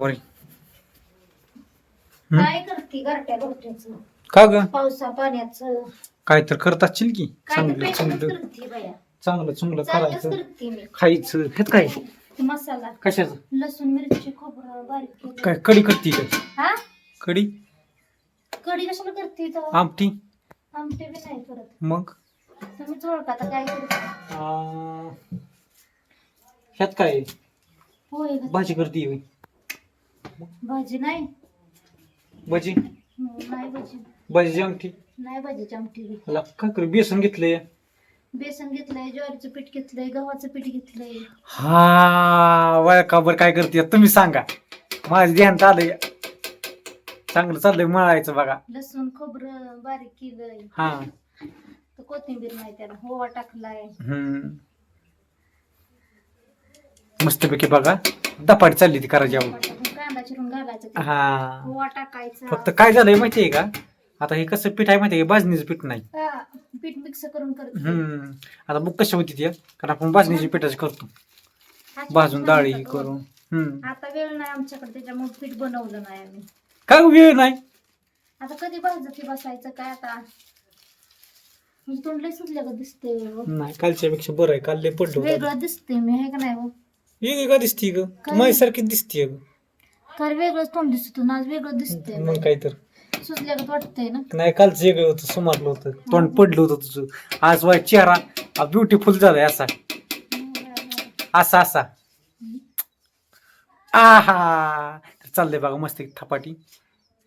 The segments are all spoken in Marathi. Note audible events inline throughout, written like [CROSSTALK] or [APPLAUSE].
वरी? काय करते गारट्या गोरट्याच का ग? पावसा पाण्याचं. काय तर करत असशील की? काय चांगलं चांगलं. करते बाया. चांगलं चांगलं चांगलंच करायचं. करते मी. खायचं हेच काय? ते मसाला. कशाचं? लसूण मिरची खोबरं बारीक केलं. काय कडी करते काय हा? कडी कढी कशाला करते तर आमटी? आमटे बी नाही करत. मग? तुम्हीच ओळखा आता काय करते? आ, ह्यात काय? पोहे. भाजी करते. भाजी नाही. भाजी? नाही भाजी. भाजी आमटी नाही भाजीची आमटी बी. मला काय कर बेसन घेतलंय? बेसन घेतलंय ज्वारीचं पीठ घेतलंय गव्हाचं पीठ घेतलंय. हा वय का बरं काय करते तुम्ही सांगा. माझं ध्यान आलंय चांगलं चाललंय मळायचं बघा. लसूण खोबरं बारीक केलंय. हा. तर कोथिंबीर नाही त्याला होवा टाकलाय. हम्म. मस्तपैकी बघा. दपाटी चालली ती करायची आवड. चिरून घालायचा त्यात. हा. ओवा टाकायचा. फक्त काय झालंय माहितीये का? आता हे कसं पीठ आहे माहितीये का? भाजणीचं पीठ नाही. हा, पीठ मिक्स करून करते. हम्म. आता बुक कशी होती ती कारण आपण भाजणीची पिठाची करतो. भाजून डाळी बनवतात हो. करून. हम्म. आता वेळ नाही आमच्याकडे त्याच्यामुळे पीठ बनवलं नाही आम्ही. काय वेळ नाही? आता कधी भाजती बसायचं काय आता? म्हणजे तोंड लय सुटल्यागत दिसते नाही कालच्या पेक्षा बरं आहे. काल लय पडलं होतं. वेगळं दिसते मी हे का नाही हो? वेगळी का दिसती ग? काय? माझ्यासारखी दिसतीये ग. कारण वेगळंच तोंड दिसतो ना आज वेगळं दिसतंय. मग काय तर. वाटतंय ना? नाही कालचं वेगळं होतं सुमारलं होतं. तोंड पडलं होतं तुझं. आज वाय चेहरा ब्युटिफुल झालाय असा. असा असा. आहा! तर चाललंय बघा मस्त एक थपाटी.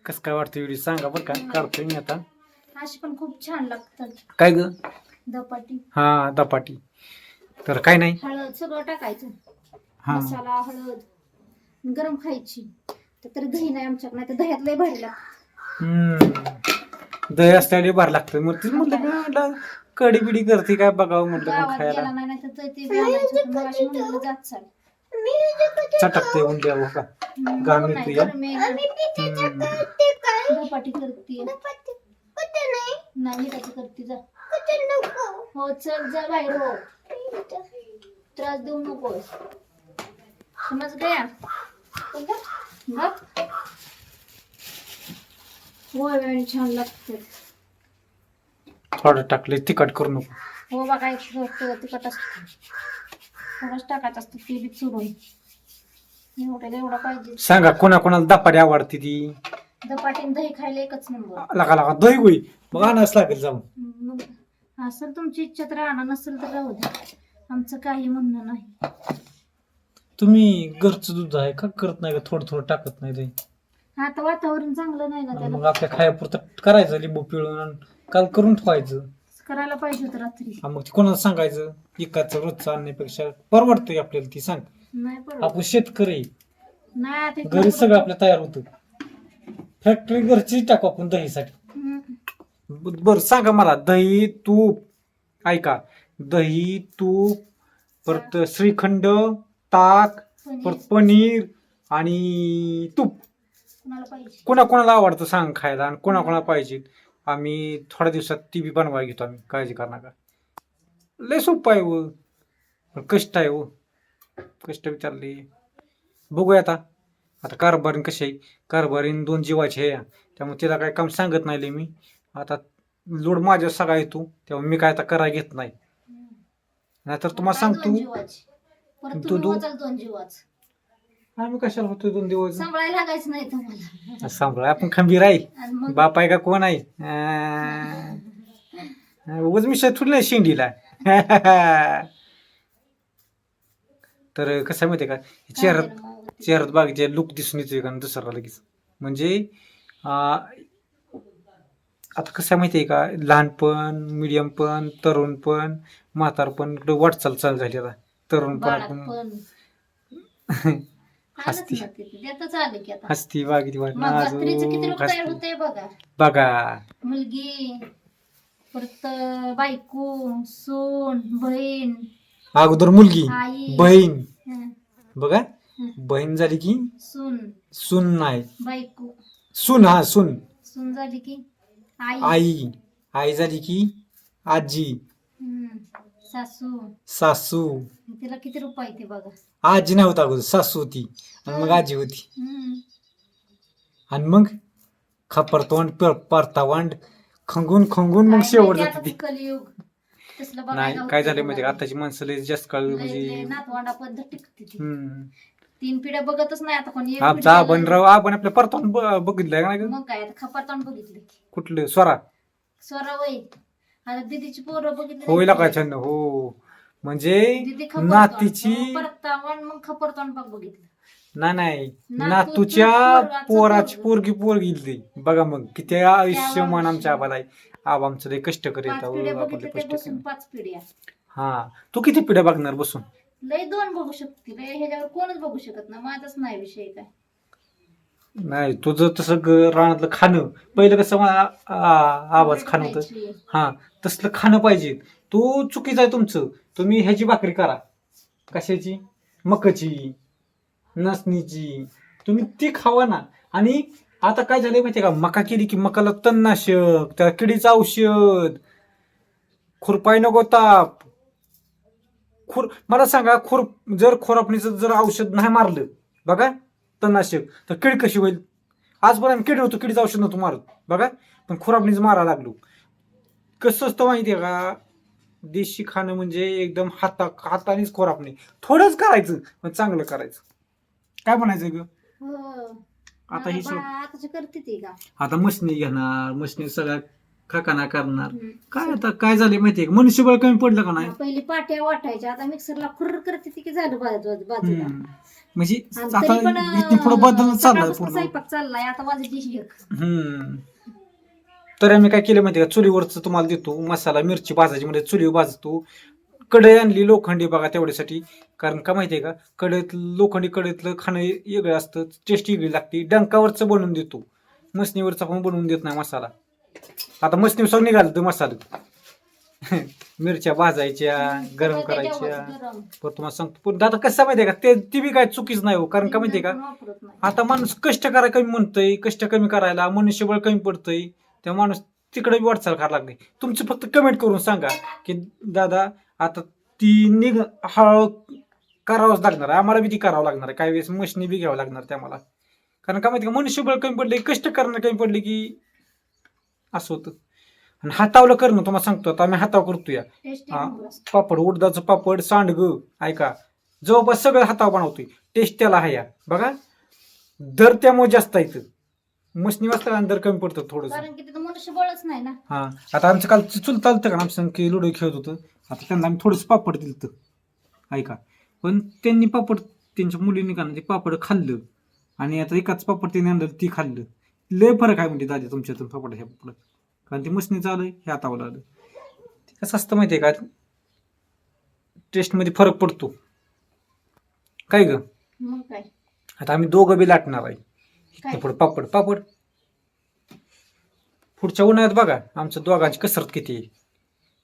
कसं काय वाटतं व्हिडिओ सांगा बरं का? काढतोय मी आता. अशी पण खूप छान लागतात. काय ग? धपाटी. हा दपाटी तर काय नाही. हळद सगळं टाकायचं. हा. मसाला हळद. गरम खायची. तर तरी दही नाही आमच्याकडे नाही तर दह्यात लय भारी लागतं. हम्म. दही असल्याने भार लागतं. मग तीच म्हटलं का म्हटलं कडी बिडी करते काय बघावं म्हटलं मग गावात खायला. गेला नाही नाही तर ते म्हणलं जात चाल. चटकते उंड्या हो का हम्म, गाव बघ मिळते नाही, या. गरम आहे ना. हम्म. धपाटी करते. नाही? त्याची करते जा. हो चल जा बाहेर हो. त्रास देऊ नको समज गया होय छान लागते. थोडं टाकले तिखट करू नको. हो बघा एक तिखट असतं. थोडंच टाकायचं असतं ते बी चुरून. एवढ्याला एवढा पाहिजे. सांगा कोणा कोणाला दपाटी आवडते ती? धपाटीन दही खायला एकच नंबर. लागा लागा दही होई. मग आणायच लागेल जाऊन. असेल तुमची इच्छा तर आणा नसेल तर राहू द्या. आमचं काही म्हणणं नाही. तुम्ही घरचं दूध आहे का? करत नाही का? थोडं थोडं टाकत नाही ते? आता वातावरण चांगलं नाही ना आणि त्याला. मग आपल्या खायापुरतं करायचं लिंबू पिळून आणि काल करून ठेवायचं. करायला पाहिजे होतं रात्री. आणि मग ते कोणाला सांगायचं? एकाचं रोजचं आणण्यापेक्षा परवडतंय आपल्याला ती सांग. नाही आपण शेतकरी. नाही आता घरी सगळं आपलं तयार होतं. फॅक्टरी घरची टाकू आपण दहीसाठी. हम्म. ब- बरं सांगा मला दही तूप ऐका. दही तूप परत श्रीखंड ताक परत पनीर आणि तूप. कुणाला पाहिजे? कोणा कोणाला आवडतं सांग खायला आणि कोणा कोणाला पाहिजे? आम्ही थोड्या दिवसात ती बी बनवायला घेतो आम्ही. काळजी करू नका. लय सोपं आहे व. पण कष्ट आहे व. कष्ट विचारले. बघूया आता. आता कारभारीन कशी आहे? कारभारीन दोन जीवाचे आहे. त्यामुळे तिला काही काम सांगत नाही लय मी. आता लोड माझ्या सगळा येतो. तेव्हा मी काय आता करायला घेत नाही. नाहीतर तुम्हाला काय सांगतो? परत तू तुम्ही दो- वाचाल दोन जीवाच. आम्ही कशाला होतो दोन दिवस? सांभाळायला लागायचं नाही तुम्हाला. सांभाळ आपण खंबीर आहे. आणि मग? बाप आहे का कोण आहे? अं, उगाच मी थोडी नाही शेंडीला तर कसं आहे माहिती आहे का? चेहऱ्यात काय मग? चेहऱ्यात बागेचे लुक दिसून येतोय का दुसरा लगेच. म्हणजे अं, आता कसं आहे माहिती आहे का? लहानपण मिडियम पण तरुण पण म्हातारपण इकडं वाटचाल चालू झाली आता. तरुण पण [LAUGHS] हसती. आलंच ना ते. आलं की आता. हसती किती रूप तयार हसती होतंय बघा. बघा. मुलगी परत बायको सून बहीण. अगोदर मुलगी आई. बहीण. हं, बघा. हं. बहीण झाली की सून. सून नाही. बायको. सून हा सून. सून झाली की आई. आई. आई झाली की आजी. हं, सासू. सासू. तिला किती रूप आहे ते बघा. आजी नव्हता अगोदर सासू होती. आणि मग आजी होती. हं. आणि मग खापरतोंड प- परतावांड खंगून खंगून मग काय शेवट माहिती जाते आता ती. ते कलियुग. तसलं बघायला नाही होतं काय झालं बघायला. माहिती का आताची माणसं लय जास्त काळ लय- म्हणजे लय नातवंडा पद्धत टिकते ती. हम्म. तीन पिढ्या बघतच नाही आता कोणी एक आमचा पिढी आपण. राव आपण आपल्या परतावून ब- बघितलंय का नाही? मग काय आता बघितलं की कुठलं? स्वरा. स्वरा वय. आता दिदीची पोरं बघितली नाही का? छंद हो. म्हणजे. नातीची मग परतावण मग खपरतोंड बघ बघितलं. नाही नाही. नातूचं नातूच्या पोराचं पोरगं. पोरगी ती. बघा मग किती आयुष्यमान आयुष्य. आमच्या आबाला आबा आमचं लय कष्ट करीत पाच पिढ्या हा. तू किती पिढ्या बघणार बसून? लय दोन बघू शकते ह्याच्यावर कोणच बघू शकत नाही. माझाच नाही विषय काय. नाही तुझं तसं रानातलं खाणं. पहिलं कसं आवाज खाणं होतं. हा. तसलं खाणं पाहिजे. तो चुकीचं आहे तुमचं. तुम्ही ह्याची भाकरी करा. कशाची? मकाची नसणीची तुम्ही ती खावा ना. आणि आता काय झालंय माहिती का? मका केली की मकाला तणनाशक त्या किडीचं औषध खुरपाय नको ताप. खुर मला सांगा खुर जर खुरपणीचं जर औषध नाही मारलं बघा तणनाशक तर किड कशी होईल? आजपर्यंत किडी होतो किडीचं औषध नव्हतं मारत बघा. पण खुरपणीचं मारायला लागलो. कसं असतं माहितीये का? देशी खाणं म्हणजे एकदम हाता हातानेच खोरापणे थोडंच करायचं पण चांगलं करायचं. काय म्हणायचं ग? हो. आता ही बा- सो- आताची करते ती का? आता मशनी घेणार मशनी सगळ्या खाकाना करणार. हम्म. काय आता काय झालंय माहितीये का? मनुष्यबळ कमी पडलं का नाही? पहिली पाट्या वाटायच्या आता मिक्सरला खुर्र करते ती की झालं बाजू- बाजूला. हम्म. म्हणजे आणि आता तरी पण इथनं पुढे बदल चाललाय सकाळपासून पूर्ण. स्वयंपाक चाललाय आता वाजली एक हम्म. तर आम्ही काय केलं माहिती का? चुलीवरच तुम्हाला देतो मसाला मिरची भाजायची म्हणजे चुलीवर भाजतो. कढई आणली लोखंडी बघा तेवढ्यासाठी. कारण का माहितीये का? कढईत लोखंडी कढईतलं खाणं वेगळं असतं टेस्ट वेगळी लागते. डंकावरचं बनवून देतो. मसनीवरचा पण बनवून देत नाही मसाला. आता मसनीवर सगळं निघालं तो मसाला. [LAUGHS] मिरच्या भाजायच्या गरम करायच्या. पण तुम्हाला सांगतो. पण आता कसं माहितीये का? ते ती बी काय चुकीच नाही हो. कारण का माहितीये का. आता माणूस कष्ट करायला कमी म्हणतोय कष्ट कमी करायला मनुष्यबळ कमी पडतंय. त्या माणूस तिकडे वाटचाल करायला लागले. तुमची फक्त कमेंट करून सांगा की दादा आता ती निघ हळू करावंच लागणार आहे. आम्हाला बी ती करावं लागणार आहे. काही वेळेस मशनी बी घ्यावं लागणार ते आम्हाला कारण का माहिती का मनुष्यबळ कमी पडले कष्ट करणं कमी पडले की असं होतं. आणि हातावलं करणं तुम्हाला सांगतो आता आम्ही हातावर करतोय. टेस्टी हा. नंबर असतो. पापड उडदाचं पापड सांडग ऐका. जवळपास सगळं हातावर बनवतोय. टेस्ट त्याला आहे या. बघा दर त्यामुळे जास्त आहे इथं मशनी वाजता कमी पडतं थोडंसं. कारण की तिथं मनुष्यबळच नाही ना. हा आता आमचं काल चुल चालतं का आमचं की लुडो खेळत होतं. आता त्यांना आम्ही थोडंसं पापड दिलं होतं. ऐका. पण त्यांनी पापड त्यांच्या मुलींनी का ना ते पापड खाल्लं. आणि आता एकाच पापड त्यांनी आणलं ती खाल्लं. लय फरक आहे म्हणजे दादा तुमच्यातून पापड ह्या पापड. कारण ते मशनीचं आलं हे हातावर आलं. ते कसं असतं माहिती आहे का? टेस्टमध्ये फरक पडतो. काय ग? मग काय? आता आम्ही दोघं बी लाटणार आहे. काय? पुढे पापड पापड. पुढच्या उन्हाळ्यात बघा आमचं दोघांची कसरत किती आहे.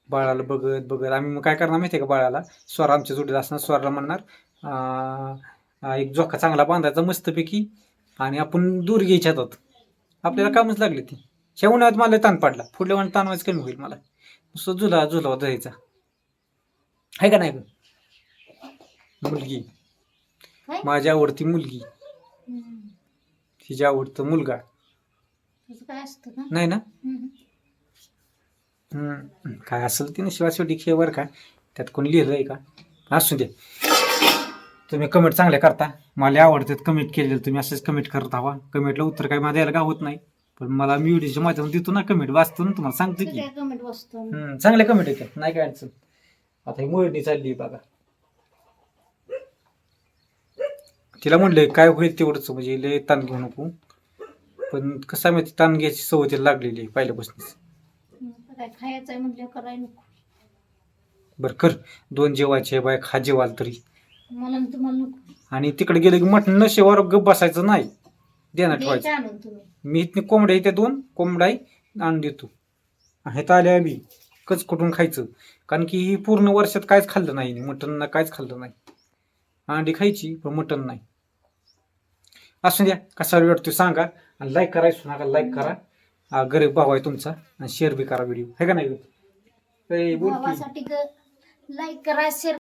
बाळाला बघत बघत. आम्ही मग काय करणार माहितीये का बाळाला? स्वर आमच्या जोडीला असणार स्वराला म्हणणार अं, अं, एक झोका चांगला बांधायचा मस्तपैकी आणि आपण दूर घ्यायच्या हातात. आपल्याला कामच लागले ती. ह्या उन्हाळ्यात मला ताण पडला. पुढल्या उन्हाळ्यात ताण व्हायचं कमी होईल मला. नुसतं झुला झुला द्यायचा आहे का नाही ग? मुलगी. काय? माझी आवडती मुलगी. तिची आवडतं मुलगा. तुझं काय असतं का? नाही ना? हम्म. हम्म. काय असेल ते शिवाशिवटी खेळ बरं का. त्यात कोणी लिहिलंय का? असू दे. तुम्ही कमेंट चांगले करता. मला आवडतात कमेंट केलेलं तुम्ही असंच कमेंट करत हवा कमेंटला उत्तर काय माझ्या यायला गावत नाही. पण मला मी व्हिडिओच्या माध्यमातून देतो ना कमेंट वाचतो ना तुम्हाला सांगतो की. सगळ्या कमेंट वाचतो? हम्म, चांगले कमेंट येतात. नाही काय अडचण. आता ही मोळणी चालली बघा. तिला म्हणलंय काय होईल तेवढंच म्हणजे लय ताण घेऊ नको. पण कसं माहिती ताण घ्यायची सवय तिला लागलेली आहे पहिल्यापासूनच. आता काय खायचं आहे म्हटलं करायला नको. बरं कर दोन जेवायचे बाय खा जेवाल तरी. मला न तुम्हाला नको. आणि तिकडे गेलं की मटण नशेवर गप बसायचं नाही. देणार द्यायचे ठेवायचं. आणून तुम्ही. मी इथने कोंबड्या इथे दोन कोंबड्या आणून देतो. हे आल्या बी कच कुठून खायचं? कारण की ही पूर्ण वर्षात काहीच खाल्लं नाही मटण ना काहीच खाल्लं नाही. अंडी खायची पण मटण नाही. असू द्या कसा वाटतो सांगा. आणि लाईक करायचं नका लाईक करा. गरीब भाव आहे तुमचा. आणि शेअर बी करा व्हिडिओ आहे का नाही? बोल की. भावासाठी लाईक करा शेअर